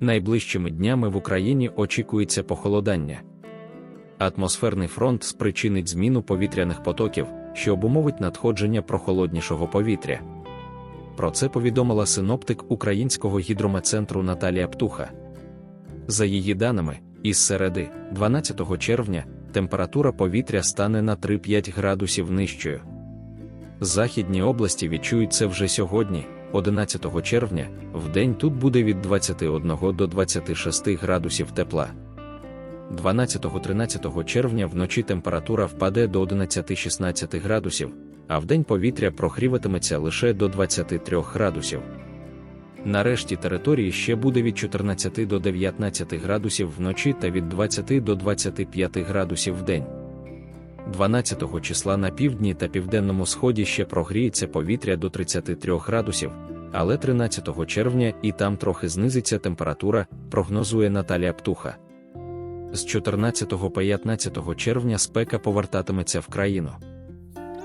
Найближчими днями в Україні очікується похолодання. Атмосферний фронт спричинить зміну повітряних потоків, що обумовить надходження прохолоднішого повітря. Про це повідомила синоптик Українського гідрометцентру Наталія Птуха. За її даними, із середи, 12 червня, температура повітря стане на 3-5 градусів нижчою. Західні області відчують це вже сьогодні, 11 червня, в день тут буде від 21 до 26 градусів тепла. 12-13 червня вночі температура впаде до 11-16 градусів, а вдень повітря прогріватиметься лише до 23 градусів. Нарешті території ще буде від 14 до 19 градусів вночі та від 20 до 25 градусів вдень. 12 числа на півдні та південному сході ще прогріється повітря до 33 градусів, але 13 червня і там трохи знизиться температура, прогнозує Наталія Птуха. З 14 по 15 червня спека повертатиметься в країну.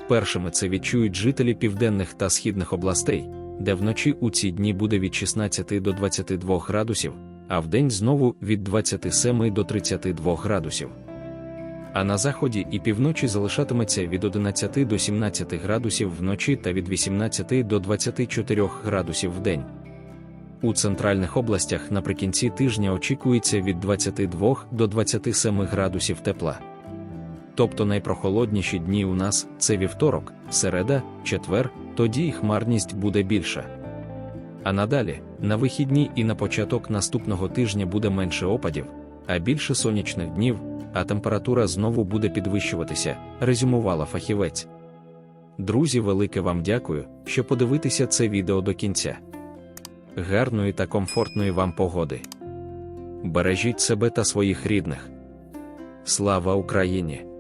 Першими це відчують жителі південних та східних областей, де вночі у ці дні буде від 16 до 22 градусів, а вдень знову від 27 до 32 градусів. А на заході і півночі залишатиметься від 11 до 17 градусів вночі та від 18 до 24 градусів вдень. У центральних областях наприкінці тижня очікується від 22 до 27 градусів тепла. Тобто найпрохолодніші дні у нас це вівторок, середа, четвер, тоді і хмарність буде більша. А надалі, на вихідні і на початок наступного тижня буде менше опадів, а більше сонячних днів, а температура знову буде підвищуватися, резюмувала фахівець. Друзі, велике вам дякую, що подивитися це відео до кінця. Гарної та комфортної вам погоди. Бережіть себе та своїх рідних. Слава Україні!